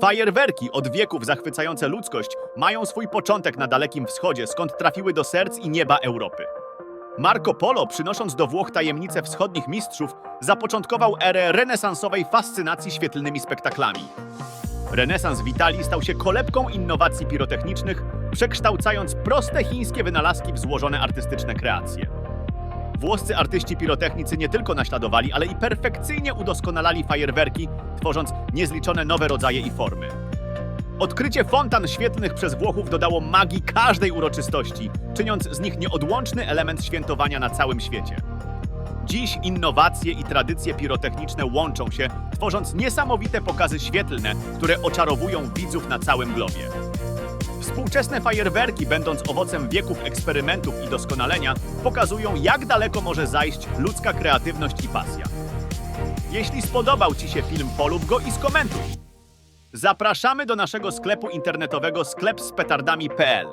Fajerwerki, od wieków zachwycające ludzkość, mają swój początek na Dalekim Wschodzie, skąd trafiły do serc i nieba Europy. Marco Polo, przynosząc do Włoch tajemnice wschodnich mistrzów, zapoczątkował erę renesansowej fascynacji świetlnymi spektaklami. Renesans w Italii stał się kolebką innowacji pirotechnicznych, przekształcając proste chińskie wynalazki w złożone artystyczne kreacje. Włoscy artyści pirotechnicy nie tylko naśladowali, ale i perfekcyjnie udoskonalali fajerwerki, tworząc niezliczone nowe rodzaje i formy. Odkrycie fontan świetlnych przez Włochów dodało magii każdej uroczystości, czyniąc z nich nieodłączny element świętowania na całym świecie. Dziś innowacje i tradycje pirotechniczne łączą się, tworząc niesamowite pokazy świetlne, które oczarowują widzów na całym globie. Współczesne fajerwerki, będąc owocem wieków eksperymentów i doskonalenia, pokazują, jak daleko może zajść ludzka kreatywność i pasja. Jeśli spodobał Ci się film, polub go i skomentuj. Zapraszamy do naszego sklepu internetowego sklepspetardami.pl.